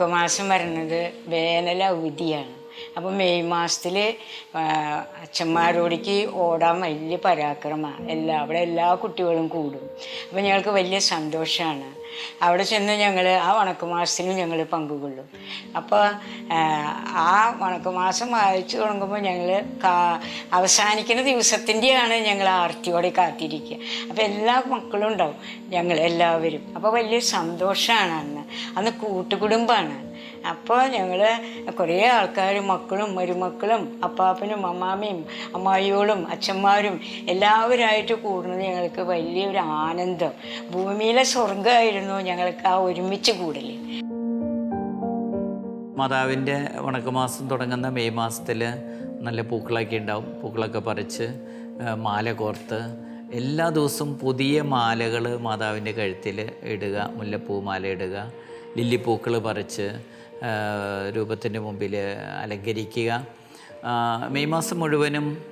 വടക്കുമാസം വരുന്നത് വേനൽ അവധിയാണ് അപ്പം മെയ് മാസത്തിൽ അച്ഛന്മാരോടേക്ക് ഓടാൻ വലിയ പരാക്രമമാണ് എല്ലാ അവിടെ എല്ലാ കുട്ടികളും കൂടും. അപ്പം ഞങ്ങൾക്ക് വലിയ സന്തോഷമാണ് അവിടെ ചെന്ന് ഞങ്ങൾ ആ വണക്കമാസത്തിലും ഞങ്ങൾ പങ്കുകൊള്ളും. അപ്പോൾ ആ വണക്കമാസം വായിച്ചു തുടങ്ങുമ്പോൾ ഞങ്ങൾ അവസാനിക്കുന്ന ദിവസത്തിന്റെയാണ് ഞങ്ങൾ ആർത്തിയോടെ കാത്തിരിക്കുക അപ്പോൾ എല്ലാ മക്കളും ഉണ്ടാവും ഞങ്ങൾ എല്ലാവരും. അപ്പോൾ വലിയ സന്തോഷമാണ് അന്ന്. അന്ന് കൂട്ടുകുടുംബമാണ് അപ്പോൾ ഞങ്ങൾ കുറേ ആൾക്കാർ മക്കളും മരുമക്കളും അപ്പാപ്പനും അമ്മാമ്മയും അമ്മായിയോളും അച്ഛന്മാരും എല്ലാവരായിട്ട് കൂടുന്നത് ഞങ്ങൾക്ക് വലിയൊരു ആനന്ദം. ഭൂമിയിലെ സ്വർഗമായിരുന്നു ഞങ്ങൾക്ക് ആ ഒരുമിച്ച് കൂടൽ മാതാവിന്റെ വണക്കമാസം തുടങ്ങുന്ന മെയ് മാസത്തിൽ നല്ല പൂക്കളൊക്കെ ഉണ്ടാവും. പൂക്കളൊക്കെ പറിച്ച് മാല കോർത്ത് എല്ലാ ദിവസവും പുതിയ മാലകൾ മാതാവിന്റെ കഴുത്തിൽ ഇടുക മുല്ലപ്പൂ മാല ഇടുക ലില്ലിപ്പൂക്കൾ പറിച്ച് രൂപത്തിന്റെ മുമ്പിൽ അലങ്കരിക്കുക. മെയ് മാസം മുഴുവനും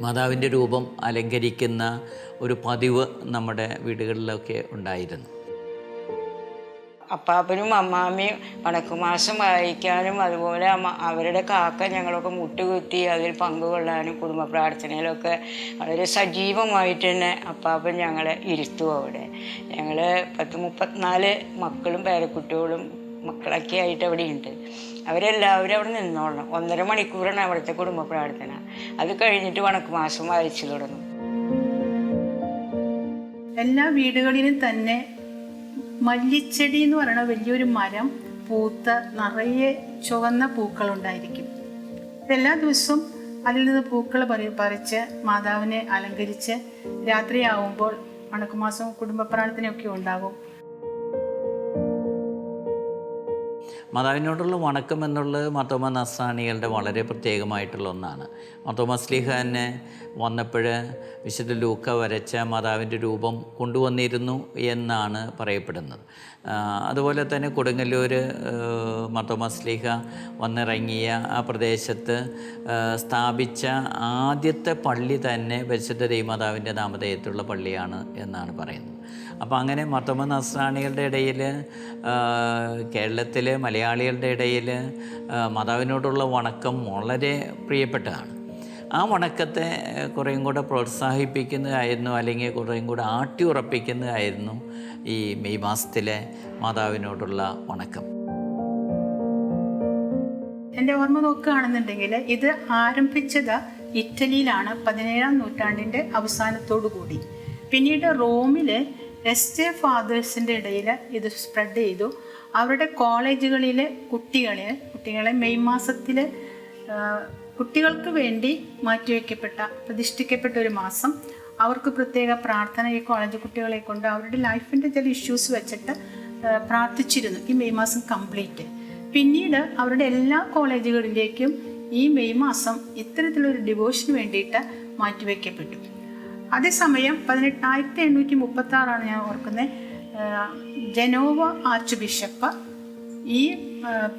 മാതാവിന്റെ രൂപം അലങ്കരിക്കുന്ന ഒരു പതിവ് നമ്മുടെ വീടുകളിലൊക്കെ ഉണ്ടായിരുന്നു. അപ്പാപ്പനും അമ്മാമ്മയും വടക്കുമാസം വായിക്കാനും അതുപോലെ അവരുടെ കാക്ക ഞങ്ങളൊക്കെ മുട്ടുകുത്തി അതിൽ പങ്കുകൊള്ളാനും കുടുംബ പ്രാർത്ഥനയിലൊക്കെ വളരെ സജീവമായിട്ട് തന്നെ അപ്പാപ്പൻ ഞങ്ങളെ ഇരുത്തും അവിടെ. ഞങ്ങൾ പത്ത് മുപ്പത്തിനാല് മക്കളും പേരക്കുട്ടികളും മക്കളൊക്കെ ആയിട്ട് അവിടെ ഉണ്ട് അവരെല്ലാവരും അവിടെ നിന്നോളണം. ഒന്നര മണിക്കൂറാണ് അവിടുത്തെ കുടുംബ പ്രാർത്ഥന. അത് കഴിഞ്ഞിട്ട് വണക്ക് മാസം വായിച്ചു തുടങ്ങും. എല്ലാ വീടുകളിലും തന്നെ മല്ലിച്ചെടി എന്ന് പറയുന്ന വലിയൊരു മരം പൂത്ത നിറയെ ചുവന്ന പൂക്കളുണ്ടായിരിക്കും. എല്ലാ ദിവസവും അതിൽ നിന്ന് പൂക്കൾ പറി പറിച്ച് മാതാവിനെ അലങ്കരിച്ച് രാത്രിയാവുമ്പോൾ വണക്കുമാസം കുടുംബ പ്രാർത്ഥനയൊക്കെ ഉണ്ടാകും. മാതാവിനോടുള്ള വണക്കം എന്നുള്ളത് മാത്തോമ നസ്രാണികളുടെ വളരെ പ്രത്യേകമായിട്ടുള്ള ഒന്നാണ്. മാത്തോമ സ്ലിഹ തന്നെ വന്നപ്പോൾ വിശുദ്ധ ലൂക്ക വരച്ച മാതാവിന്റെ രൂപം കൊണ്ടുവന്നിരുന്നു എന്നാണ് പറയപ്പെടുന്നത്. അതുപോലെ തന്നെ കൊടുങ്ങല്ലൂർ മാത്തോമ സ്ലീഹ വന്നിറങ്ങിയ ആ പ്രദേശത്ത് സ്ഥാപിച്ച ആദ്യത്തെ പള്ളി തന്നെ പരിശുദ്ധ ദൈവമാതാവിന്റെ നാമധേയത്തിലുള്ള പള്ളിയാണ് എന്നാണ് പറയുന്നത്. അപ്പോൾ അങ്ങനെ മത്തമ്മ നസ്രാണികളുടെ ഇടയിൽ കേരളത്തിൽ മലയാളികളുടെ ഇടയിൽ മാതാവിനോടുള്ള വണക്കം വളരെ പ്രിയപ്പെട്ടതാണ്. ആ വണക്കത്തെ കുറേയും കൂടെ പ്രോത്സാഹിപ്പിക്കുന്നതായിരുന്നു അല്ലെങ്കിൽ കുറേയും കൂടെ ആട്ടി ഉറപ്പിക്കുന്നതായിരുന്നു ഈ മെയ് മാസത്തിലെ മാതാവിനോടുള്ള വണക്കം. എന്റെ ഓർമ്മ നോക്കുകയാണെന്നുണ്ടെങ്കിൽ ഇത് ആരംഭിച്ചത് ഇറ്റലിയിലാണ് പതിനേഴാം നൂറ്റാണ്ടിന്റെ അവസാനത്തോടു കൂടി. പിന്നീട് റോമിൽ എസ്റ്റേ ഫാദേഴ്സിന്റെ ഇടയിൽ ഇത് സ്പ്രെഡ് ചെയ്തു. അവരുടെ കോളേജുകളിലെ കുട്ടികളെ കുട്ടികളെ മെയ് മാസത്തിൽ കുട്ടികൾക്ക് വേണ്ടി മാറ്റിവെക്കപ്പെട്ട പ്രതിഷ്ഠിക്കപ്പെട്ട ഒരു മാസം. അവർക്ക് പ്രത്യേക പ്രാർത്ഥന ഈ കോളേജ് കുട്ടികളെ കൊണ്ട് അവരുടെ ലൈഫിന്റെ ചില ഇഷ്യൂസ് വെച്ചിട്ട് പ്രാർത്ഥിച്ചിരുന്നു ഈ മെയ് മാസം കംപ്ലീറ്റ് പിന്നീട് അവരുടെ എല്ലാ കോളേജുകളിലേക്കും ഈ മെയ് മാസം ഇത്തരത്തിലൊരു ഡിവോഷന് വേണ്ടിയിട്ട് മാറ്റിവെക്കപ്പെട്ടു. അതേസമയം പതിനെട്ട് ആയിരത്തി എണ്ണൂറ്റി മുപ്പത്തി ആറാണ് ഞാൻ ഓർക്കുന്നത് ജനോവ ആർച്ച് ബിഷപ്പ് ഈ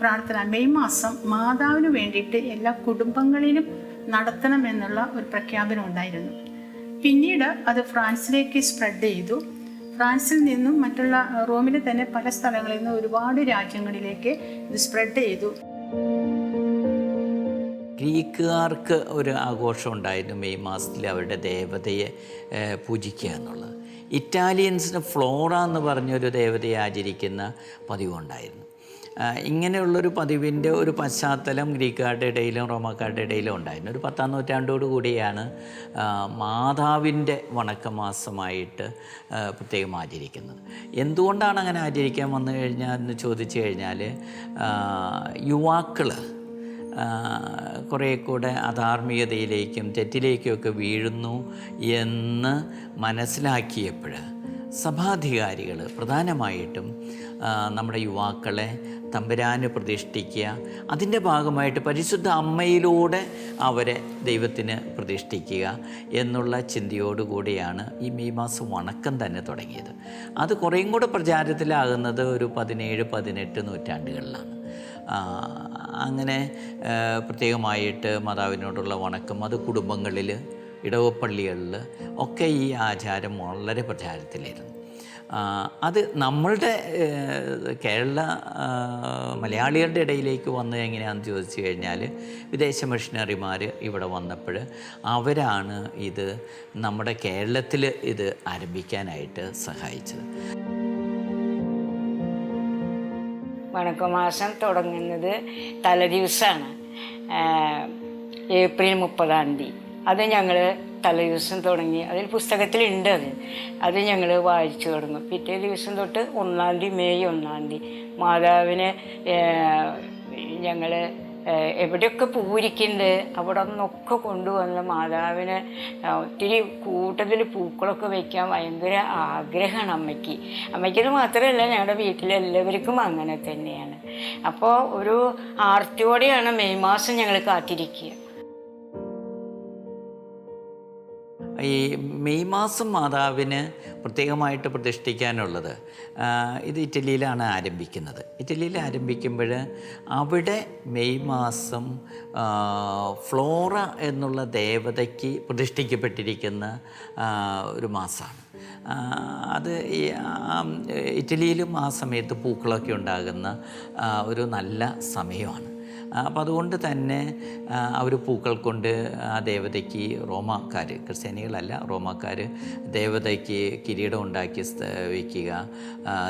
പ്രാർത്ഥന മെയ് മാസം മാതാവിന് വേണ്ടിയിട്ട് എല്ലാ കുടുംബങ്ങളിലും നടത്തണമെന്നുള്ള ഒരു പ്രഖ്യാപനം ഉണ്ടായിരുന്നു. പിന്നീട് അത് ഫ്രാൻസിലേക്ക് സ്പ്രെഡ് ചെയ്തു. ഫ്രാൻസിൽ നിന്നും മറ്റുള്ള റോമിലെ തന്നെ പല സ്ഥലങ്ങളിൽ നിന്നും ഒരുപാട് രാജ്യങ്ങളിലേക്ക് ഇത് സ്പ്രെഡ് ചെയ്തു. ഗ്രീക്കുകാർക്ക് ഒരു ആഘോഷം ഉണ്ടായിരുന്നു മെയ് മാസത്തിൽ അവരുടെ ദേവതയെ പൂജിക്കുക എന്നുള്ളത്. ഇറ്റാലിയൻസിന് ഫ്ലോറ എന്ന് പറഞ്ഞൊരു ദേവതയെ ആചരിക്കുന്ന പതിവുണ്ടായിരുന്നു. ഇങ്ങനെയുള്ളൊരു പതിവിന്റെ ഒരു പശ്ചാത്തലം ഗ്രീക്കുകാരുടെ ഇടയിലും റോമാക്കാരുടെ ഇടയിലും ഉണ്ടായിരുന്നു. ഒരു പത്താം നൂറ്റാണ്ടോടു കൂടിയാണ് മാതാവിന്റെ വണക്കമാസമായിട്ട് പ്രത്യേകം ആചരിക്കുന്നത്. എന്തുകൊണ്ടാണ് അങ്ങനെ ആചരിക്കാൻ വന്നു കഴിഞ്ഞാൽ എന്ന് ചോദിച്ചു കഴിഞ്ഞാൽ യുവാക്കൾ കുറേ കൂടെ അധാർമികതയിലേക്കും തെറ്റിലേക്കുമൊക്കെ വീഴുന്നു എന്ന് മനസ്സിലാക്കിയപ്പോൾ സഭാധികാരികൾ പ്രധാനമായിട്ടും നമ്മുടെ യുവാക്കളെ തമ്പുരാന് പ്രതിഷ്ഠിക്കുക അതിന്റെ ഭാഗമായിട്ട് പരിശുദ്ധ അമ്മയിലൂടെ അവരെ ദൈവത്തിന് പ്രതിഷ്ഠിക്കുക എന്നുള്ള ചിന്തയോടുകൂടിയാണ് ഈ മെയ് മാസം വണക്കം തന്നെ തുടങ്ങിയത്. അത് കുറേയും കൂടെ പ്രചാരത്തിലാകുന്നത് ഒരു പതിനേഴ് പതിനെട്ട് നൂറ്റാണ്ടുകളിലാണ്. അങ്ങനെ പ്രത്യേകമായിട്ട് മാതാവിനോടുള്ള വണക്കം അത് കുടുംബങ്ങളിൽ ഇടവപ്പള്ളികളിൽ ഒക്കെ ഈ ആചാരം വളരെ പ്രചാരത്തിലായിരുന്നു. അത് നമ്മളുടെ കേരള മലയാളികളുടെ ഇടയിലേക്ക് വന്നത് എങ്ങനെയാണെന്ന് ചോദിച്ചു കഴിഞ്ഞാൽ വിദേശ മിഷണറിമാർ ഇവിടെ വന്നപ്പോൾ അവരാണ് ഇത് നമ്മുടെ കേരളത്തിൽ ഇത് ആരംഭിക്കാനായിട്ട് സഹായിച്ചത്. വണക്കമാസം തുടങ്ങുന്നത് തലേദിവസമാണ്. ഏപ്രിൽ മുപ്പതാം തീയതി. അത് ഞങ്ങൾ തലേദിവസം തുടങ്ങി. അതിൽ പുസ്തകത്തിലുണ്ട് അത്. അത് ഞങ്ങൾ വായിച്ചു തുടങ്ങും. പിറ്റേ ദിവസം തൊട്ട് ഒന്നാം തീയതി മെയ് ഒന്നാം തീയതി. മാതാവിനെ ഞങ്ങൾ എവിടെയൊക്കെ പൂരിക്കുന്നുണ്ട് അവിടെ നിന്നൊക്കെ കൊണ്ടുവന്ന് മാതാവിന് ഒത്തിരി കൂട്ടത്തിൽ പൂക്കളൊക്കെ വയ്ക്കാൻ ഭയങ്കര ആഗ്രഹമാണ് അമ്മയ്ക്ക്. അമ്മയ്ക്കത് മാത്രമല്ല ഞങ്ങളുടെ വീട്ടിലെല്ലാവർക്കും അങ്ങനെ തന്നെയാണ്. അപ്പോൾ ഒരു ആർത്തിയോടെയാണ് മെയ് മാസം ഞങ്ങൾ കാത്തിരിക്കുക. ഈ മെയ് മാസം മാതാവിന് പ്രത്യേകമായിട്ട് പ്രതിഷ്ഠിക്കാനുള്ളത് ഇത് ഇറ്റലിയിലാണ് ആരംഭിക്കുന്നത്. ഇറ്റലിയിൽ ആരംഭിക്കുമ്പോൾ അവിടെ മെയ് മാസം ഫ്ലോറ എന്നുള്ള ദേവതയ്ക്ക് പ്രതിഷ്ഠിക്കപ്പെട്ടിരിക്കുന്ന ഒരു മാസമാണ് അത് ഇറ്റലിയിലും ആ സമയത്ത് പൂക്കളൊക്കെ ഉണ്ടാകുന്ന ഒരു നല്ല സമയമാണ്. അപ്പം അതുകൊണ്ട് തന്നെ അവർ പൂക്കൾ കൊണ്ട് ആ ദേവതയ്ക്ക് റോമാക്കാർ ക്രിസ്ത്യാനികളല്ല റോമാക്കാർ ദേവതയ്ക്ക് കിരീടം ഉണ്ടാക്കി സ്ഥ- വയ്ക്കുക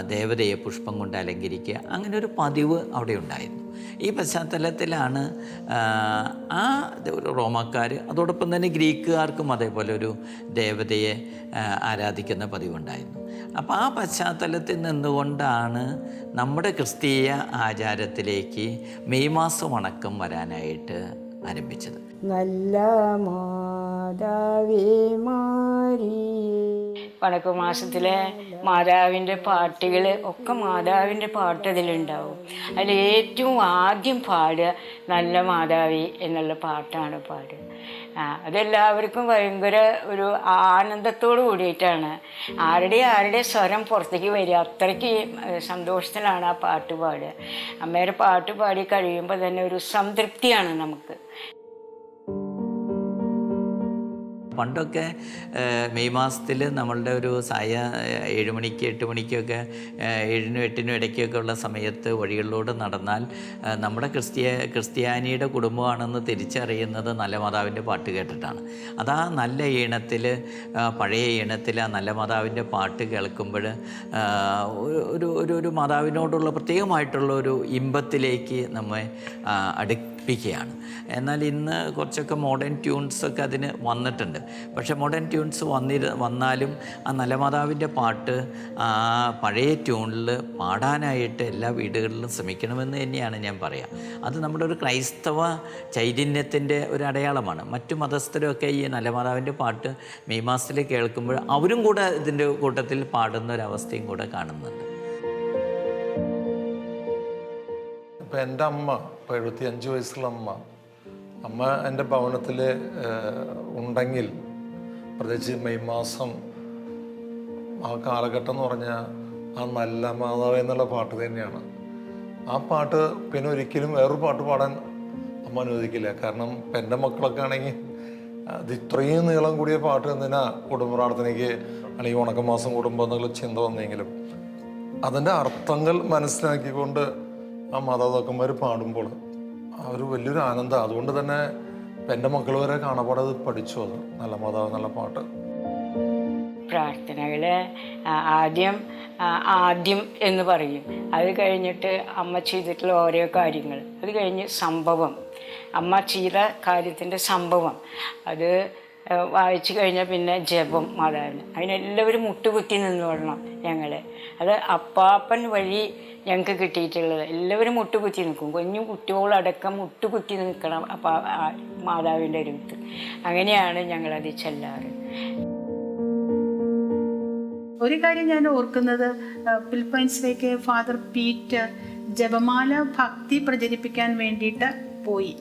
ദേവതയെ പുഷ്പം കൊണ്ട് അലങ്കരിക്കുക അങ്ങനെ ഒരു പതിവ് അവിടെ ഉണ്ടായിരുന്നു. ഈ പശ്ചാത്തലത്തിലാണ് ആ, റോമാക്കാർ അതോടൊപ്പം തന്നെ ഗ്രീക്കുകാർക്കും അതേപോലെ ഒരു ദേവതയെ ആരാധിക്കുന്ന പതിവുണ്ടായിരുന്നു. അപ്പോൾ ആ പശ്ചാത്തലത്തിൽ നിന്നുകൊണ്ടാണ് നമ്മുടെ ക്രിസ്തീയ ആചാരത്തിലേക്ക് മെയ് മാസം വണക്കം വരാനായിട്ട് ആരംഭിച്ചത്. നല്ല മാതാവേ മാറി. വടക്കുമാസത്തിലെ മാതാവിന്റെ പാട്ടുകൾ ഒക്കെ മാതാവിന്റെ പാട്ട് അതിലുണ്ടാവും അതിൽ ഏറ്റവും ആദ്യം പാടുക നല്ല മാതാവി എന്നുള്ള പാട്ടാണ് പാടുക. അതെല്ലാവർക്കും ഭയങ്കര ഒരു ആനന്ദത്തോട് കൂടിയിട്ടാണ്. ആരുടെ ആരുടെ സ്വരം പുറത്തേക്ക് വരിക അത്രയ്ക്ക് സന്തോഷത്തിലാണ് ആ പാട്ട് പാടുക. അമ്മയുടെ പാട്ട് പാടി കഴിയുമ്പോൾ തന്നെ ഒരു സംതൃപ്തിയാണ് നമുക്ക്. പണ്ടൊക്കെ മെയ് മാസത്തിൽ നമ്മളുടെ ഒരു സായ ഏഴ് മണിക്ക് എട്ട് മണിക്കൊക്കെ ഏഴിനും എട്ടിനും ഇടയ്ക്കൊക്കെ ഉള്ള സമയത്ത് വഴികളിലൂടെ നടന്നാൽ നമ്മുടെ ക്രിസ്ത്യ ക്രിസ്ത്യാനിയുടെ കുടുംബമാണെന്ന് തിരിച്ചറിയുന്നത് നല്ല മാതാവിന്റെ പാട്ട് കേട്ടിട്ടാണ്. അതാ നല്ല ഈണത്തിൽ പഴയ ഈണത്തിൽ ആ നല്ല മാതാവിന്റെ പാട്ട് കേൾക്കുമ്പോൾ ഒരു ഒരു ഒരു മാതാവിനോടുള്ള പ്രത്യേകമായിട്ടുള്ള ഒരു ഇമ്പത്തിലേക്ക് നമ്മെ ആ, അടുപ്പിക്കുകയാണ് എന്നാൽ ഇന്ന് കുറച്ചൊക്കെ മോഡേൺ ട്യൂൺസ് ഒക്കെ അതിന് വന്നിട്ടുണ്ട്. പക്ഷേ മോഡേൺ ട്യൂൺസ് വന്നിരു വന്നാലും ആ നലമാതാവിന്റെ പാട്ട് പഴയ ട്യൂണിൽ പാടാനായിട്ട് എല്ലാ വീടുകളിലും ശ്രമിക്കണമെന്ന് തന്നെയാണ് ഞാൻ പറയാം. അത് നമ്മുടെ ഒരു ക്രൈസ്തവ ചൈതന്യത്തിന്റെ ഒരു അടയാളമാണ്. മറ്റു മതസ്ഥരൊക്കെ ഈ നലമാതാവിന്റെ പാട്ട് മെയ് മാസത്തിൽ കേൾക്കുമ്പോൾ അവരും കൂടെ ഇതിന്റെ കൂട്ടത്തിൽ പാടുന്ന ഒരവസ്ഥയും കൂടെ കാണുന്നുണ്ട്. ഇപ്പം എന്റെ അമ്മ ഇപ്പോൾ എഴുപത്തി അഞ്ച് വയസ്സുള്ള അമ്മ. അമ്മ എന്റെ ഭവനത്തിൽ ഉണ്ടെങ്കിൽ പ്രത്യേകിച്ച് മെയ് മാസം ആ കാലഘട്ടം എന്ന് പറഞ്ഞാൽ ആ നല്ല മാതാവ് എന്നുള്ള പാട്ട് തന്നെയാണ്. ആ പാട്ട് പിന്നെ ഒരിക്കലും വേറൊരു പാട്ട് പാടാൻ അമ്മ അനുവദിക്കില്ല. കാരണം എന്റെ മക്കളൊക്കെ ആണെങ്കിൽ അത് ഇത്രയും നീളം കൂടിയ പാട്ട് എന്തിനാ കുടുംബ പ്രാർത്ഥനയ്ക്ക് അല്ലെങ്കിൽ ഉണക്കമാസം കുടുംബം എന്നുള്ള ചിന്ത വന്നെങ്കിലും അതിന്റെ അർത്ഥങ്ങൾ മനസ്സിലാക്കിക്കൊണ്ട് ആ മാതാപിതാക്കന്മാർ പാടുമ്പോൾ ആ ഒരു വലിയൊരു ആനന്ദം. അതുകൊണ്ട് തന്നെ എന്റെ മക്കൾ വരെ കാണാപ്പാടെ അത് പഠിച്ചു അത്. നല്ല മാതാവ് നല്ല പാട്ട്. പ്രാർത്ഥനകൾ ആദ്യം ആദ്യം എന്ന് പറയും. അത് കഴിഞ്ഞിട്ട് അമ്മ ചെയ്തിട്ടുള്ള ഓരോ കാര്യങ്ങൾ. അത് കഴിഞ്ഞ് സംഭവം. അമ്മ ചെയ്ത കാര്യത്തിന്റെ സംഭവം. അത് വായിച്ചു കഴിഞ്ഞാൽ പിന്നെ ജപം മാതാവിന് അതിനെല്ലാവരും മുട്ടുകുത്തി നിന്ന് കൊള്ളണം ഞങ്ങൾ അത് അപ്പാപ്പൻ വഴി ഞങ്ങൾക്ക് കിട്ടിയിട്ടുള്ളത്. എല്ലാവരും മുട്ടുകുത്തി നിൽക്കും. കുഞ്ഞു കുട്ടികളടക്കം മുട്ടുകുത്തി നിൽക്കണം അപ്പാ മാതാവിന്റെ രൂപത്ത് അങ്ങനെയാണ് ഞങ്ങളത് ചെല്ലാറ്. ഒരു കാര്യം ഞാൻ ഓർക്കുന്നത് ഫാദർ പീറ്റ് ജപമാല ഭക്തി പ്രചരിപ്പിക്കാൻ വേണ്ടിയിട്ട് പോയി.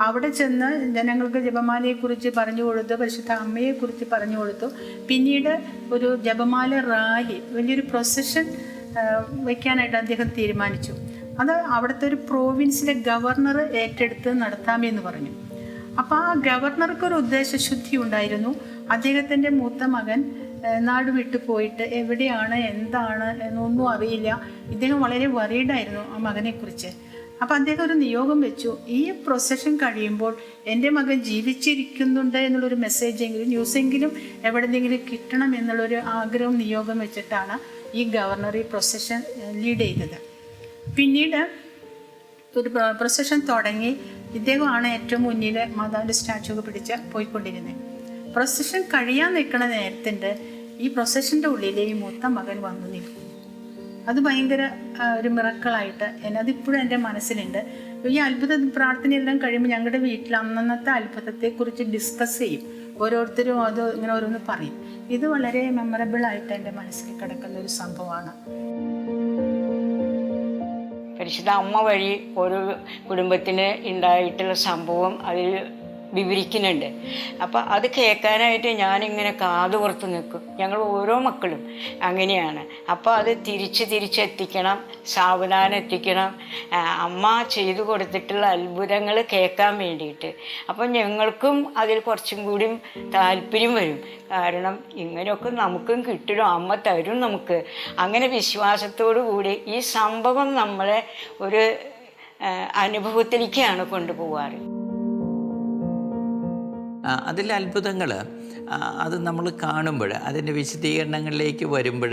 അവിടെ ചെന്ന് ജനങ്ങൾക്ക് ജപമാലയെക്കുറിച്ച് പറഞ്ഞു കൊടുത്തു പരിശുദ്ധ അമ്മയെക്കുറിച്ച് പറഞ്ഞു കൊടുത്തു. പിന്നീട് ഒരു ജപമാല റാലി വലിയൊരു പ്രൊസഷൻ വയ്ക്കാനായിട്ട് അദ്ദേഹം തീരുമാനിച്ചു. അത് അവിടുത്തെ ഒരു പ്രോവിൻസിലെ ഗവർണർ ഏറ്റെടുത്ത് നടത്താമെന്ന് പറഞ്ഞു. അപ്പോൾ ആ ഗവർണർക്ക് ഒരു ഉദ്ദേശശുദ്ധി ഉണ്ടായിരുന്നു. അദ്ദേഹത്തിന്റെ മൂത്ത മകൻ നാട് വിട്ടു പോയിട്ട് എവിടെയാണ് എന്താണ് എന്നൊന്നും അറിയില്ല. ഇദ്ദേഹം വളരെ വറീഡായിരുന്നു ആ മകനെക്കുറിച്ച്. അപ്പോൾ അദ്ദേഹം ഒരു നിയോഗം വെച്ചു. ഈ പ്രൊസഷൻ കഴിയുമ്പോൾ എന്റെ മകൻ ജീവിച്ചിരിക്കുന്നുണ്ട് എന്നുള്ളൊരു മെസ്സേജ് എങ്കിലും ന്യൂസ് ന്യൂസെങ്കിലും എവിടെയെങ്കിലും കിട്ടണം എന്നുള്ളൊരു ആഗ്രഹം നിയോഗം വെച്ചിട്ടാണ് ഈ ഗവർണർ ഈ പ്രൊസഷൻ ലീഡ് ചെയ്തത്. പിന്നീട് ഒരു പ്രൊസഷൻ തുടങ്ങി. ഇദ്ദേഹമാണ് ഏറ്റവും മുന്നിൽ മാതാവിന്റെ സ്റ്റാച്ചു ഒക്കെ പിടിച്ച് പോയിക്കൊണ്ടിരുന്നത്. പ്രൊസഷൻ കഴിയാൻ നിൽക്കുന്ന നേരത്തിന്റെ ഈ പ്രൊസഷന്റെ ഉള്ളിൽ ഈ മൂത്ത മകൻ വന്നു നിൽക്കും അത് ഭയങ്കര ഒരു മിറക്കളായിട്ട് എന്നെ അതിപ്പോഴും എന്റെ മനസ്സിലുണ്ട്. ഈ അത്ഭുത പ്രാർത്ഥനയെല്ലാം കഴിയുമ്പോൾ ഞങ്ങളുടെ വീട്ടിൽ അന്നന്നത്തെ അത്ഭുതത്തെക്കുറിച്ച് ഡിസ്കസ് ചെയ്യും. ഓരോരുത്തരും അത് ഇങ്ങനെ ഓരോന്ന് പറയും. ഇത് വളരെ മെമ്മറബിൾ ആയിട്ട് എന്റെ മനസ്സിൽ കിടക്കുന്ന ഒരു സംഭവമാണ്. പരിശുദ്ധ അമ്മ വഴി ഒരു കുടുംബത്തിന് ഉണ്ടായിട്ടുള്ള സംഭവം അതിൽ വിവരിക്കുന്നുണ്ട്. അപ്പം അത് കേൾക്കാനായിട്ട് ഞാനിങ്ങനെ കാത് പുറത്ത് നിൽക്കും. ഞങ്ങൾ ഓരോ മക്കളും അങ്ങനെയാണ്. അപ്പോൾ അത് തിരിച്ച് തിരിച്ചെത്തിക്കണം സാവധാനം എത്തിക്കണം. അമ്മ ചെയ്തു കൊടുത്തിട്ടുള്ള അത്ഭുതങ്ങൾ കേൾക്കാൻ വേണ്ടിയിട്ട്. അപ്പം ഞങ്ങൾക്കും അതിൽ കുറച്ചും കൂടിയും താല്പര്യം വരും. കാരണം ഇങ്ങനെയൊക്കെ നമുക്കും കിട്ടണം അമ്മ തരും നമുക്ക്. അങ്ങനെ വിശ്വാസത്തോടു കൂടി ഈ സംഭവം നമ്മളെ ഒരു അനുഭവത്തിലേക്കാണ് കൊണ്ടുപോകാറ്. അതിലെ അത്ഭുതങ്ങൾ അത് നമ്മൾ കാണുമ്പോൾ അതിന്റെ വിശദീകരണങ്ങളിലേക്ക് വരുമ്പോൾ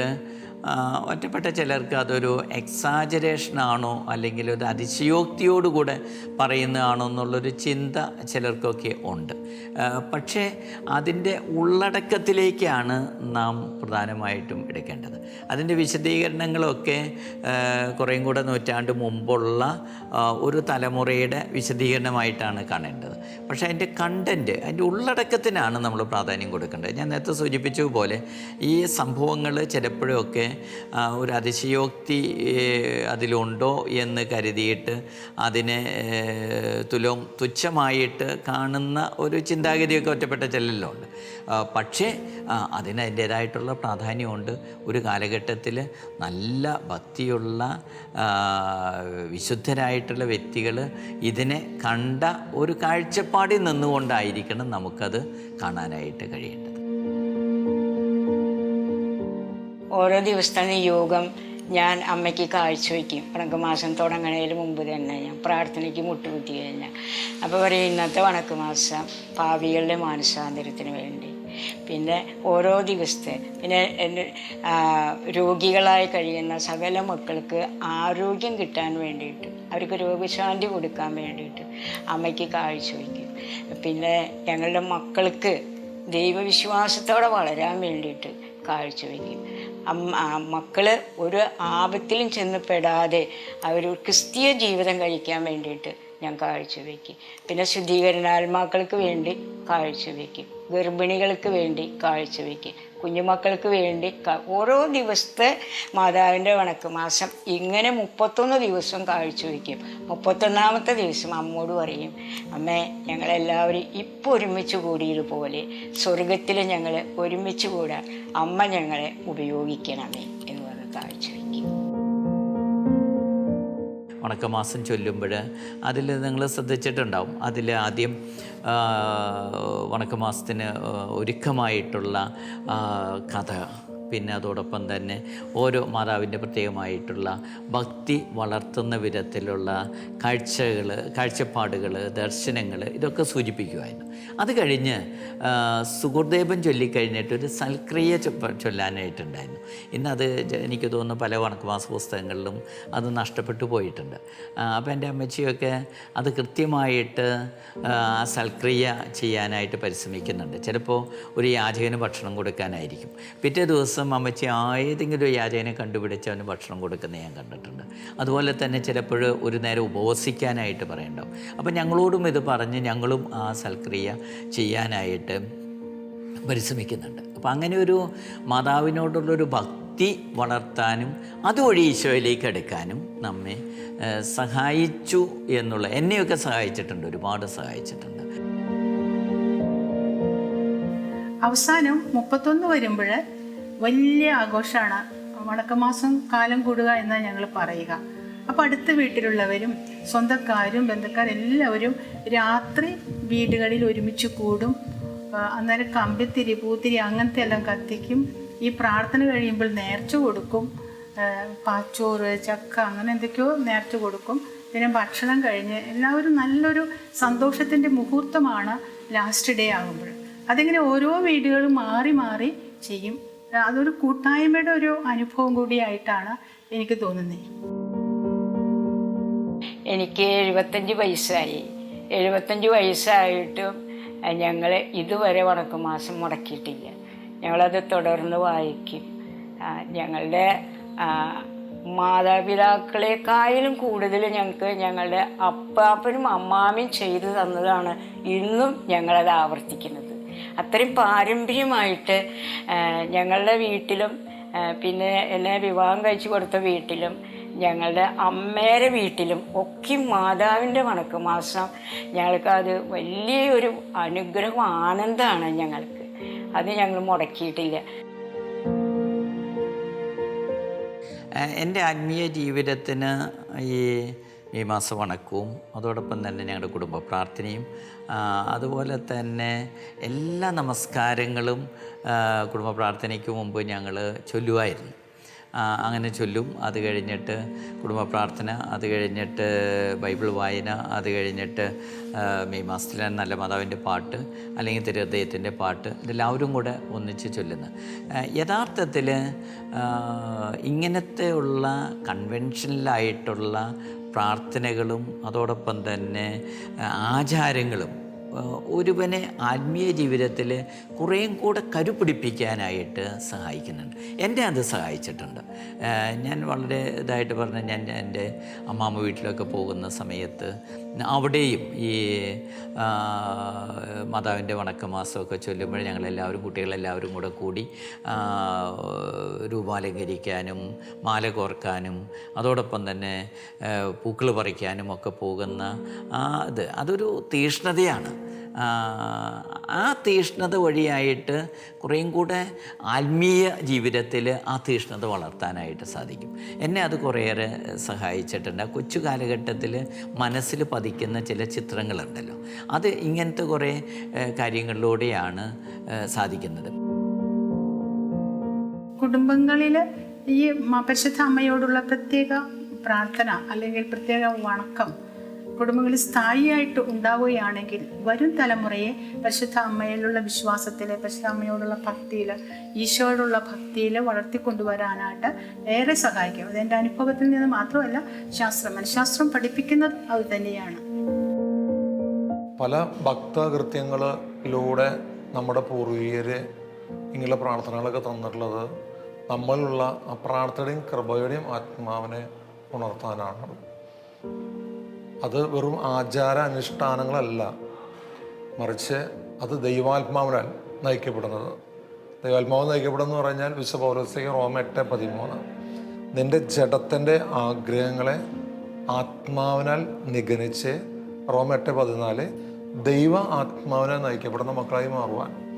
ഒറ്റപ്പെട്ട ചിലർക്ക് അതൊരു എക്സാജറേഷനാണോ അല്ലെങ്കിൽ ഒരു അതിശയോക്തിയോടുകൂടെ പറയുന്നതാണോ എന്നുള്ളൊരു ചിന്ത ചിലർക്കൊക്കെ ഉണ്ട്. പക്ഷേ അതിന്റെ ഉള്ളടക്കത്തിലേക്കാണ് നാം പ്രധാനമായിട്ടും എടുക്കേണ്ടത്. അതിന്റെ വിശദീകരണങ്ങളൊക്കെ കുറേയും കൂടെ നൂറ്റാണ്ട് മുമ്പുള്ള ഒരു തലമുറയുടെ വിശദീകരണമായിട്ടാണ് കാണേണ്ടത്. പക്ഷേ അതിന്റെ കണ്ടന്റ് അതിന്റെ ഉള്ളടക്കത്തിനാണ് നമ്മൾ പ്രാധാന്യം കൊടുക്കേണ്ടത്. ഞാൻ നേരത്തെ സൂചിപ്പിച്ചതുപോലെ ഈ സംഭവങ്ങൾ ചിലപ്പോഴൊക്കെ ഒരു അതിശയോക്തി അതിലുണ്ടോ എന്ന് കരുതിയിട്ട് അതിനെ തുലോം തുച്ഛമായിട്ട് കാണുന്ന ഒരു ചിന്താഗതിയൊക്കെ ഒറ്റപ്പെട്ട ചിലരിലുണ്ട് പക്ഷേ അതിന് അതിന്റേതായിട്ടുള്ള പ്രാധാന്യമുണ്ട്. ഒരു കാലഘട്ടത്തിൽ നല്ല ഭക്തിയുള്ള വിശുദ്ധരായിട്ടുള്ള വ്യക്തികൾ ഇതിനെ കണ്ട ഒരു കാഴ്ചപ്പാടിൽ നിന്നുകൊണ്ടായിരിക്കണം നമുക്കത് കാണാനായിട്ട് കഴിയേണ്ടത്. ഓരോ ദിവസത്തെ യോഗം ഞാൻ അമ്മയ്ക്ക് കാഴ്ചവെക്കും വണക്കമാസം തുടങ്ങണതിന് മുമ്പ് തന്നെ ഞാൻ പ്രാർത്ഥനയ്ക്ക് മുട്ടുകുത്തി കഴിഞ്ഞാൽ അപ്പോൾ പറയും ഇന്നത്തെ വണക്കമാസം പാവികളുടെ മാനസാന്തരത്തിന് വേണ്ടി. പിന്നെ ഓരോ ദിവസത്തെ പിന്നെ എന്റെ രോഗികളായി കഴിയുന്ന സകല മക്കൾക്ക് ആരോഗ്യം കിട്ടാൻ വേണ്ടിയിട്ട് അവർക്ക് രോഗശാന്തി കൊടുക്കാൻ വേണ്ടിയിട്ട് അമ്മയ്ക്ക് കാഴ്ചവെക്കും പിന്നെ ഞങ്ങളുടെ മക്കൾക്ക് ദൈവവിശ്വാസത്തോടെ വളരാൻ വേണ്ടിയിട്ട് കാഴ്ചവെക്കും മക്കൾ ഒരു ആപത്തിലും ചെന്ന് പെടാതെ അവർ ക്രിസ്തീയ ജീവിതം കഴിക്കാൻ വേണ്ടിയിട്ട് ഞാൻ കാഴ്ചവെക്കും പിന്നെ ശുദ്ധീകരണാത്മാക്കൾക്ക് വേണ്ടി കാഴ്ചവെക്കും ഗർഭിണികൾക്ക് വേണ്ടി കാഴ്ചവെക്കും കുഞ്ഞുമക്കൾക്ക് വേണ്ടി ഓരോ ദിവസത്തെ മാതാവിന്റെ വണക്ക് മാസം ഇങ്ങനെ മുപ്പത്തൊന്ന് ദിവസം കാഴ്ചവെക്കും മുപ്പത്തൊന്നാമത്തെ ദിവസം അമ്മോട് പറയും അമ്മേ ഞങ്ങളെല്ലാവരും ഇപ്പോൾ ഒരുമിച്ച് കൂടിയതുപോലെ സ്വർഗത്തിൽ ഞങ്ങൾ ഒരുമിച്ച് കൂടാൻ അമ്മ ഞങ്ങളെ ഉപയോഗിക്കണമേ എന്ന് പറഞ്ഞ് കാഴ്ചവെക്കും ഉണക്കമാസം ചൊല്ലുമ്പോൾ അതിൽ നിങ്ങൾ ശ്രദ്ധിച്ചിട്ടുണ്ടാവും. അതിൽ ആദ്യം ഉണക്കമാസത്തിന് ഒരുക്കമായിട്ടുള്ള കഥ. പിന്നെ അതോടൊപ്പം തന്നെ ഓരോ മാതാവിന്റെ പ്രത്യേകമായിട്ടുള്ള ഭക്തി വളർത്തുന്ന വിധത്തിലുള്ള കാഴ്ചകൾ കാഴ്ചപ്പാടുകൾ ദർശനങ്ങൾ ഇതൊക്കെ സൂചിപ്പിക്കുമായിരുന്നു അത് കഴിഞ്ഞ് സുഹൃദേവൻ ചൊല്ലിക്കഴിഞ്ഞിട്ട് ഒരു സൽക്രിയ ചൊല്ലാനായിട്ടുണ്ടായിരുന്നു. ഇന്നത് എനിക്ക് തോന്നുന്നു പല വണക്കമാസ പുസ്തകങ്ങളിലും അത് നഷ്ടപ്പെട്ടു പോയിട്ടുണ്ട്. അപ്പോൾ എന്റെ അമ്മച്ചിയൊക്കെ അത് കൃത്യമായിട്ട് സൽക്രിയ ചെയ്യാനായിട്ട് പരിശ്രമിക്കുന്നുണ്ട്. ചിലപ്പോൾ ഒരു യാചകന് ഭക്ഷണം കൊടുക്കാനായിരിക്കും. പിറ്റേ ദിവസം അമ്മച്ചി ഏതെങ്കിലും ഒരു യാചകനെ കണ്ടുപിടിച്ച് അവന് ഭക്ഷണം കൊടുക്കുന്നത് ഞാൻ കണ്ടിട്ടുണ്ട്. അതുപോലെ തന്നെ ചിലപ്പോൾ ഒരു നേരം ഉപവസിക്കാനായിട്ട് പറയണ്ടാവും. അപ്പം ഞങ്ങളോടും ഇത് പറഞ്ഞ് ഞങ്ങളും ആ സൽക്രിയ ചെയ്യാനായിട്ട് പരിശ്രമിക്കുന്നുണ്ട്. അപ്പം അങ്ങനെ ഒരു മാതാവിനോടുള്ളൊരു ഭക്തി വളർത്താനും അതുവഴി ഈശോയിലേക്ക് എടുക്കാനും നമ്മെ സഹായിച്ചു എന്നുള്ള എന്നെയൊക്കെ സഹായിച്ചിട്ടുണ്ട് ഒരുപാട് സഹായിച്ചിട്ടുണ്ട്. അവസാനം മുപ്പത്തൊന്ന് വരുമ്പോൾ വലിയ ആഘോഷമാണ്. വണക്കമാസം കാലം കൂടുക എന്നാണ് ഞങ്ങൾ പറയുക. അപ്പോൾ അടുത്ത വീട്ടിലുള്ളവരും സ്വന്തക്കാരും ബന്ധക്കാരും എല്ലാവരും രാത്രി വീടുകളിൽ ഒരുമിച്ച് കൂടും. അന്നേരം കമ്പിത്തിരി പൂത്തിരി അങ്ങനത്തെ എല്ലാം കത്തിക്കും. ഈ പ്രാർത്ഥന കഴിയുമ്പോൾ നേർച്ച കൊടുക്കും. പാച്ചോറ് ചക്ക അങ്ങനെ എന്തൊക്കെയോ നേർച്ച കൊടുക്കും. പിന്നെ ഭക്ഷണം കഴിഞ്ഞ് എല്ലാവരും നല്ലൊരു സന്തോഷത്തിന്റെ മുഹൂർത്തമാണ് ലാസ്റ്റ് ഡേ ആകുമ്പോൾ. അതിങ്ങനെ ഓരോ വീടുകളും മാറി മാറി ചെയ്യും. അതൊരു കൂട്ടായ്മയുടെ ഒരു അനുഭവം കൂടിയായിട്ടാണ് എനിക്ക് തോന്നുന്നത് എനിക്ക് എഴുപത്തഞ്ച് വയസ്സായി. എഴുപത്തഞ്ച് വയസ്സായിട്ടും ഞങ്ങൾ ഇതുവരെ വണക്കമാസം മുടക്കിയിട്ടില്ല. ഞങ്ങളത് തുടർന്ന് വായിക്കും. ഞങ്ങളുടെ മാതാപിതാക്കളെക്കാളും കൂടുതൽ ഞങ്ങൾക്ക് ഞങ്ങളുടെ അപ്പാപ്പനും അമ്മാമയും ചെയ്തു തന്നതാണ് ഇന്നും ഞങ്ങളത് ആവർത്തിക്കുന്നത്. അത്രയും പാരമ്പര്യമായിട്ട് ഞങ്ങളുടെ വീട്ടിലും പിന്നെ എന്നെ വിവാഹം കഴിച്ചു കൊടുത്ത വീട്ടിലും ഞങ്ങളുടെ അമ്മേരെ വീട്ടിലും ഒക്കെ മാതാവിന്റെ വണക്കമാസം ഞങ്ങൾക്ക് അത് വലിയൊരു അനുഗ്രഹം ആനന്ദമാണ് ഞങ്ങൾക്ക്. അത് ഞങ്ങൾ മുടക്കിയിട്ടില്ല. എന്റെ ആത്മീയ ജീവിതത്തിന് ഈ ഈ മാസം വണക്കവും അതോടൊപ്പം തന്നെ ഞങ്ങളുടെ കുടുംബ പ്രാർത്ഥനയും അതുപോലെ തന്നെ എല്ലാ നമസ്കാരങ്ങളും കുടുംബ പ്രാർത്ഥനയ്ക്ക് മുമ്പ് ഞങ്ങൾ ചൊല്ലുമായിരുന്നു അങ്ങനെ ചൊല്ലും. അത് കഴിഞ്ഞിട്ട് കുടുംബ പ്രാർത്ഥന അത് കഴിഞ്ഞിട്ട് ബൈബിൾ വായന അത് കഴിഞ്ഞിട്ട് മെയ് മാസത്തിലെ നല്ല മാതാവിന്റെ പാട്ട് അല്ലെങ്കിൽ തിരുഹൃദയത്തിന്റെ പാട്ട് ഇതെല്ലാവരും കൂടെ ഒന്നിച്ച് ചൊല്ലുന്നു. യഥാർത്ഥത്തിൽ ഇങ്ങനത്തെ ഉള്ള കൺവെൻഷനലായിട്ടുള്ള പ്രാർത്ഥനകളും അതോടൊപ്പം തന്നെ ആചാരങ്ങളും ഒരുവനെ ആത്മീയ ജീവിതത്തിൽ കുറേയും കൂടെ കരുപിടിപ്പിക്കാനായിട്ട് സഹായിക്കുന്നുണ്ട്. എന്റെ അത് സഹായിച്ചിട്ടുണ്ട്. ഞാൻ വളരെ ഇതായിട്ട് പറഞ്ഞ ഞാൻ എന്റെ അമ്മാമ്മ വീട്ടിലൊക്കെ പോകുന്ന സമയത്ത് അവിടെയും ഈ മാതാവിന്റെ വണക്കമാസമൊക്കെ ചൊല്ലുമ്പോൾ ഞങ്ങളെല്ലാവരും കുട്ടികളെല്ലാവരും കൂടെ കൂടി രൂപാലങ്കരിക്കാനും മാല കോർക്കാനും അതോടൊപ്പം തന്നെ പൂക്കൾ പറിക്കാനും ഒക്കെ പോകുന്ന ആ ഇത് അതൊരു തീഷ്ണതയാണ്. ആ, തീഷ്ണത വഴിയായിട്ട് കുറേയും കൂടെ ആത്മീയ ജീവിതത്തിൽ ആ തീഷ്ണത വളർത്താനായിട്ട് സാധിക്കും. എന്നെ അത് കുറേയേറെ സഹായിച്ചിട്ടുണ്ട്. കൊച്ചു കാലഘട്ടത്തിൽ മനസ്സിൽ പതിക്കുന്ന ചില ചിത്രങ്ങളുണ്ടല്ലോ. അത് ഇങ്ങനത്തെ കുറേ കാര്യങ്ങളിലൂടെയാണ് സാധിക്കുന്നത്. കുടുംബങ്ങളിൽ ഈ പരിശുദ്ധ അമ്മയോടുള്ള പ്രത്യേക പ്രാർത്ഥന അല്ലെങ്കിൽ പ്രത്യേക വണക്കം കുടുംബങ്ങളിൽ സ്ഥായിയായിട്ട് ഉണ്ടാവുകയാണെങ്കിൽ വരും തലമുറയെ പരിശുദ്ധ അമ്മയിലുള്ള വിശ്വാസത്തിൽ പരിശുദ്ധ അമ്മയോടുള്ള ഭക്തിയിൽ ഈശോയോടുള്ള ഭക്തിയിൽ വളർത്തിക്കൊണ്ടുവരാനായിട്ട് ഏറെ സഹായിക്കും. അതെന്റെ അനുഭവത്തിൽ നിന്ന് മാത്രമല്ല ശാസ്ത്രം മനഃശാസ്ത്രം പഠിപ്പിക്കുന്നത് അത് തന്നെയാണ്. പല ഭക്തകൃത്യങ്ങളിലൂടെ നമ്മുടെ പൂർവികര് ഇങ്ങനെയുള്ള പ്രാർത്ഥനകളൊക്കെ തന്നിട്ടുള്ളത് നമ്മളിലുള്ള ആ പ്രാർത്ഥനയുടെയും കൃപയുടെയും ആത്മാവിനെ ഉണർത്താനാണ്. അത് വെറും ആചാര അനുഷ്ഠാനങ്ങളല്ല. മറിച്ച് അത് ദൈവാത്മാവിനാൽ നയിക്കപ്പെടുന്നത്. ദൈവാത്മാവ് നയിക്കപ്പെടുന്നു പറഞ്ഞാൽ വിശ്വ പൗരസ്യ റോം എട്ട് പതിമൂന്ന്. നിന്റെ ജഡത്തിന്റെ ആഗ്രഹങ്ങളെ ആത്മാവിനാൽ നിഗണിച്ച് റോം എട്ട് പതിനാല് ദൈവ ആത്മാവിനെ നയിക്കപ്പെടുന്ന മക്കളായി മാറുവാൻ.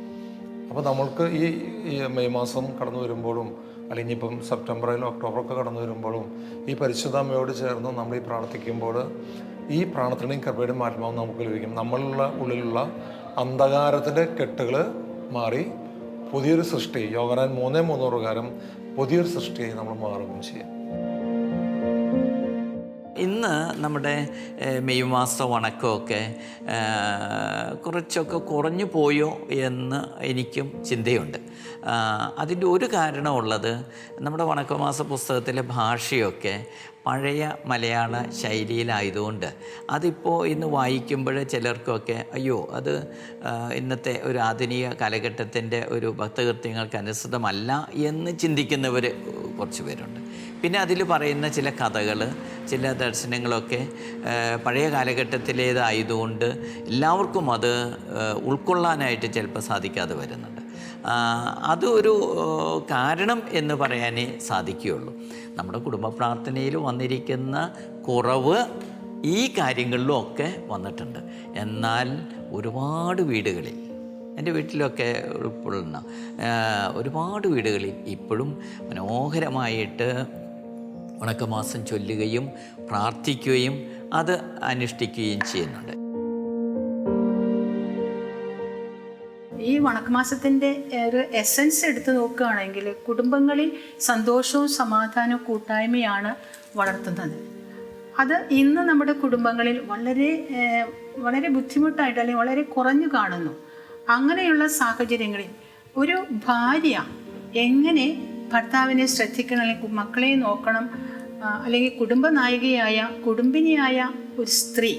അപ്പോൾ നമ്മൾക്ക് ഈ മെയ് മാസം കടന്നു വരുമ്പോഴും അല്ലെങ്കിൽ ഇപ്പം സെപ്റ്റംബറിലും ഒക്ടോബറൊക്കെ കടന്നു വരുമ്പോഴും ഈ പരിശുദ്ധ അമ്മയോട് ചേർന്ന് നമ്മൾ ഈ പ്രാർത്ഥിക്കുമ്പോൾ ഈ പ്രാണത്തിന്റെയും കൃപയുടെയും ആത്മാവ് നമുക്ക് ലഭിക്കും. നമ്മളുള്ള ഉള്ളിലുള്ള അന്ധകാരത്തിന്റെ കെട്ടുകൾ മാറി പുതിയൊരു സൃഷ്ടി യോഗനാൻ മൂന്നേ മൂന്ന് പ്രകാരം പുതിയൊരു സൃഷ്ടിയായി നമ്മൾ മാറുകയും ചെയ്യും. ഇന്ന് നമ്മുടെ മെയ് മാസ ഉണക്കമൊക്കെ കുറച്ചൊക്കെ കുറഞ്ഞു പോയോ എന്ന് എനിക്കും ചിന്തയുണ്ട്. അതിന്റെ ഒരു കാരണമുള്ളത് നമ്മുടെ വണക്കമാസ പുസ്തകത്തിലെ ഭാഷയൊക്കെ പഴയ മലയാള ശൈലിയിലായതുകൊണ്ട് അതിപ്പോൾ ഇന്ന് വായിക്കുമ്പോൾ ചിലർക്കൊക്കെ അയ്യോ അത് ഇന്നത്തെ ഒരു ആധുനിക കാലഘട്ടത്തിന്റെ ഒരു ഭക്തകൃത്യങ്ങൾക്ക് അനുസൃതമല്ല എന്ന് ചിന്തിക്കുന്നവർ കുറച്ച് പേരുണ്ട്. പിന്നെ അതിൽ പറയുന്ന ചില കഥകൾ ചില ദർശനങ്ങളൊക്കെ പഴയ കാലഘട്ടത്തിലേതായതുകൊണ്ട് എല്ലാവർക്കും അത് ഉൾക്കൊള്ളാനായിട്ട് ചിലപ്പോൾ സാധിക്കാതെ വരുന്നുണ്ട്. അത് ഒരു കാരണം എന്ന് പറയാനേ സാധിക്കുകയുള്ളൂ. നമ്മുടെ കുടുംബ പ്രാർത്ഥനയിൽ വന്നിരിക്കുന്ന കുറവ് ഈ കാര്യങ്ങളിലും ഒക്കെ വന്നിട്ടുണ്ട്. എന്നാൽ ഒരുപാട് വീടുകളിൽ എന്റെ വീട്ടിലൊക്കെ ഉൾപ്പെടുന്ന ഒരുപാട് വീടുകളിൽ ഇപ്പോഴും മനോഹരമായിട്ട് ഉണക്കമാസം ചൊല്ലുകയും പ്രാർത്ഥിക്കുകയും അത് അനുഷ്ഠിക്കുകയും ചെയ്യുന്നുണ്ട്. ഈ വണക്കമാസത്തിന്റെ ഒരു എസൻസ് എടുത്ത് നോക്കുകയാണെങ്കിൽ കുടുംബങ്ങളിൽ സന്തോഷവും സമാധാനവും കൂട്ടായ്മയാണ് വളർത്തുന്നത്. അത് ഇന്ന് നമ്മുടെ കുടുംബങ്ങളിൽ വളരെ വളരെ ബുദ്ധിമുട്ടായിട്ട് അല്ലെങ്കിൽ വളരെ കുറഞ്ഞു കാണുന്നു. അങ്ങനെയുള്ള സാഹചര്യങ്ങളിൽ ഒരു ഭാര്യ എങ്ങനെ ഭർത്താവിനെ ശ്രദ്ധിക്കണം അല്ലെങ്കിൽ മക്കളെ നോക്കണം അല്ലെങ്കിൽ കുടുംബനായികയായ കുടുംബിനിയായ ഒരു സ്ത്രീ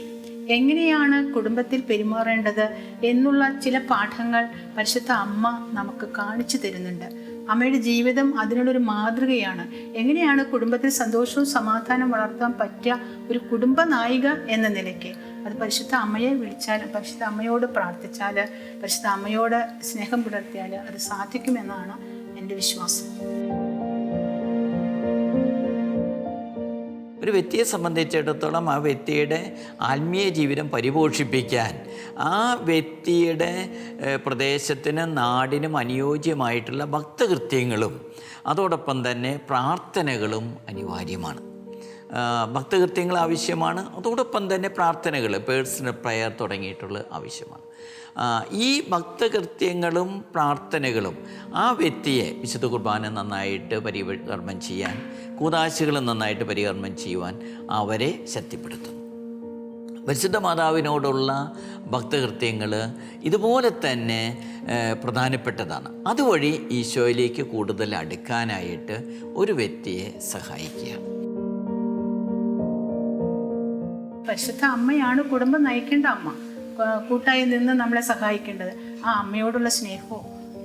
എങ്ങനെയാണ് കുടുംബത്തിൽ പെരുമാറേണ്ടത് എന്നുള്ള ചില പാഠങ്ങൾ പരിശുദ്ധ അമ്മ നമുക്ക് കാണിച്ചു തരുന്നുണ്ട്. അമ്മയുടെ ജീവിതം അതിനുള്ളൊരു മാതൃകയാണ്. എങ്ങനെയാണ് കുടുംബത്തിൽ സന്തോഷവും സമാധാനം വളർത്താൻ പറ്റിയ ഒരു കുടുംബ നായിക എന്ന നിലയ്ക്ക്? അത് പരിശുദ്ധ അമ്മയെ വിളിച്ചാൽ പരിശുദ്ധ അമ്മയോട് പ്രാർത്ഥിച്ചാൽ പരിശുദ്ധ അമ്മയോട് സ്നേഹം പുലർത്തിയാൽ അത് സാധിക്കുമെന്നാണ് എന്റെ വിശ്വാസം. ഒരു വ്യക്തിയെ സംബന്ധിച്ചിടത്തോളം ആ വ്യക്തിയുടെ ആത്മീയ ജീവിതം പരിപോഷിപ്പിക്കാൻ ആ വ്യക്തിയുടെ പ്രദേശത്തിനും നാടിനും അനുയോജ്യമായിട്ടുള്ള ഭക്തകൃത്യങ്ങളും അതോടൊപ്പം തന്നെ പ്രാർത്ഥനകളും അനിവാര്യമാണ്. ഭക്തകൃത്യങ്ങൾ ആവശ്യമാണ്. അതോടൊപ്പം തന്നെ പ്രാർത്ഥനകൾ പേഴ്സണൽ പ്രയർ തുടങ്ങിയിട്ടുള്ള ആവശ്യമാണ്. ഈ ഭക്തകൃത്യങ്ങളും പ്രാർത്ഥനകളും ആ വ്യക്തിയെ വിശുദ്ധ കുർബാന നന്നായിട്ട് പരികർമ്മം ചെയ്യാൻ കൂതാശകൾ നന്നായിട്ട് പരികർമ്മം ചെയ്യുവാൻ അവരെ ശക്തിപ്പെടുത്തുന്നു. പരിശുദ്ധ മാതാവിനോടുള്ള ഭക്തകൃത്യങ്ങൾ ഇതുപോലെ തന്നെ പ്രധാനപ്പെട്ടതാണ്. അതുവഴി ഈശോയിലേക്ക് കൂടുതൽ അടുക്കാനായിട്ട് ഒരു വ്യക്തിയെ സഹായിക്കുക. പരിശുദ്ധ അമ്മയാണ് കുടുംബം നയിക്കേണ്ട അമ്മ. കൂട്ടായി നിന്ന് നമ്മളെ സഹായിക്കേണ്ടത്. ആ അമ്മയോടുള്ള സ്നേഹമോ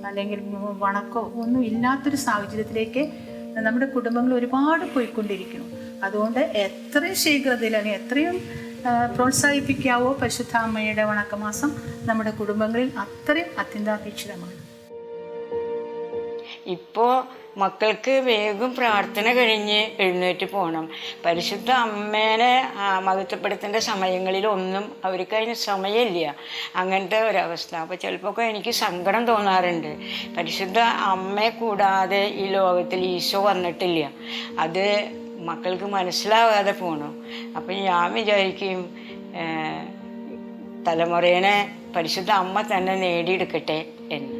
അല്ലെങ്കിൽ വണക്കോ ഒന്നും ഇല്ലാത്തൊരു സാഹചര്യത്തിലേക്ക് നമ്മുടെ കുടുംബങ്ങൾ ഒരുപാട് പോയിക്കൊണ്ടിരിക്കുന്നു. അതുകൊണ്ട് എത്രയും ശീഘ്രതയിൽ അല്ലെങ്കിൽ എത്രയും പ്രോത്സാഹിപ്പിക്കാവോ പരിശുദ്ധ അമ്മയുടെ വണക്കമാസം നമ്മുടെ കുടുംബങ്ങളിൽ അത്രയും അത്യന്താപേക്ഷിതമാണ്. ഇപ്പോൾ മക്കൾക്ക് വേഗം പ്രാർത്ഥന കഴിഞ്ഞ് എഴുന്നേറ്റ് പോകണം പരിശുദ്ധ അമ്മേനെ മഹത്വപ്പെടുത്തേണ്ട സമയങ്ങളിലൊന്നും അവർക്ക് അതിന് സമയമില്ല. അങ്ങനത്തെ ഒരവസ്ഥ. അപ്പോൾ ചിലപ്പോൾ എനിക്ക് സങ്കടം തോന്നാറുണ്ട്. പരിശുദ്ധ അമ്മയെ കൂടാതെ ഈ ലോകത്തിൽ ഈശോ വന്നിട്ടില്ല. അത് മക്കൾക്ക് മനസ്സിലാവാതെ പോകണം അപ്പം ഞാൻ വിചാരിക്കും തലമുറേനെ പരിശുദ്ധ അമ്മ തന്നെ നേടിയെടുക്കട്ടെ എന്ന്.